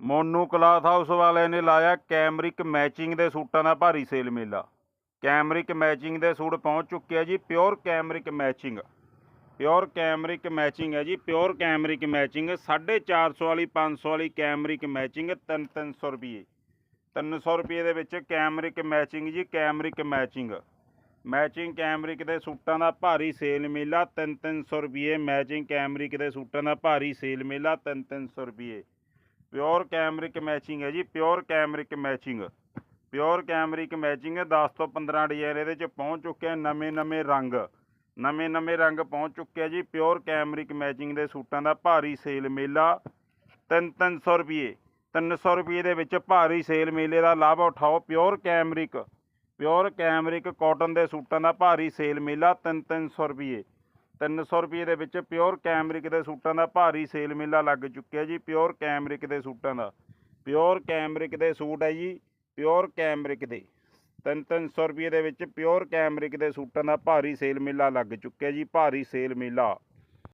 Monu cloth house ਵਾਲੇ ਨੇ ਲਾਇਆ ਕੈਮਰਿਕ ਮੈਚਿੰਗ ਦੇ ਸੂਟਾਂ ਦਾ ਭਾਰੀ ਸੇਲ ਮੇਲਾ। ਕੈਮਰਿਕ ਮੈਚਿੰਗ ਦੇ ਸੂਟ ਪਹੁੰਚ ਚੁੱਕੇ ਆ ਜੀ, pure cambric matching. Pure cambric matching ਹੈ ਜੀ, ਪਿਓਰ ਕੈਮਰਿਕ ਮੈਚਿੰਗ 450 ਵਾਲੀ 500 ਵਾਲੀ ਕੈਮਰਿਕ ਮੈਚਿੰਗ 3-300 ਰੁਪਏ। 300 ਰੁਪਏ ਦੇ ਵਿੱਚ ਕੈਮਰਿਕ ਮੈਚਿੰਗ ਜੀ, ਕੈਮਰਿਕ ਮੈਚਿੰਗ। ਮੈਚਿੰਗ ਕੈਮਰਿਕ ਦੇ ਸੂਟਾਂ ਦਾ ਭਾਰੀ ਸੇਲ ਮੇਲਾ 3-300 ਰੁਪਏ। ਮੈਚਿੰਗ ਕੈਮਰਿਕ ਦੇ ਸੂਟਾਂ ਦਾ ਭਾਰੀ ਸੇਲ ਮੇਲਾ 3-300 ਰੁਪਏ। ਪਿਓਰ ਕੈਮਰਿਕ ਮੈਚਿੰਗ ਹੈ ਜੀ pure cambric matching pure cambric matching 10 ਤੋਂ 15 ਡਿਜ਼ਾਈਨ ਇਹਦੇ ਚ ਪਹੁੰਚ ਚੁੱਕੇ ਨਵੇਂ ਨਵੇਂ ਰੰਗ। ਨਵੇਂ ਨਵੇਂ ਰੰਗ ਪਹੁੰਚ ਚੁੱਕੇ ਜੀ ਪਿਓਰ ਕੈਮਰਿਕ ਮੈਚਿੰਗ ਦੇ ਸੂਟਾਂ ਦਾ ਭਾਰੀ ਸੇਲ ਮੇਲਾ। 3-300 ਰੁਪਏ 300 ਰੁਪਏ ਦੇ ਵਿੱਚ ਭਾਰੀ ਸੇਲ ਮੇਲੇ ਦਾ ਲਾਭ ਉਠਾਓ pure cambric pure cambric cotton ਦੇ ਸੂਟਾਂ ਦਾ ਭਾਰੀ ਸੇਲ ਮੇਲਾ 3-300 ਰੁਪਏ 300 ਰੁਪਏ ਦੇ ਵਿੱਚ ਪਿਓਰ ਕੈਮਰਿਕ ਦੇ ਸੂਟਾਂ ਦਾ ਭਾਰੀ ਸੇਲ ਮੇਲਾ ਲੱਗ ਚੁੱਕਿਆ ਜੀ, ਪਿਓਰ ਕੈਮਰਿਕ ਦੇ ਸੂਟਾਂ ਦਾ। ਪਿਓਰ ਕੈਮਰਿਕ ਦੇ ਸੂਟ ਹੈ ਜੀ, ਪਿਓਰ ਕੈਮਰਿਕ ਦੇ। 3-300 ਰੁਪਏ ਦੇ ਵਿੱਚ ਪਿਓਰ ਕੈਮਰਿਕ ਦੇ ਸੂਟਾਂ ਦਾ ਭਾਰੀ ਸੇਲ ਮੇਲਾ ਲੱਗ ਚੁੱਕਿਆ ਜੀ, ਭਾਰੀ ਸੇਲ ਮੇਲਾ।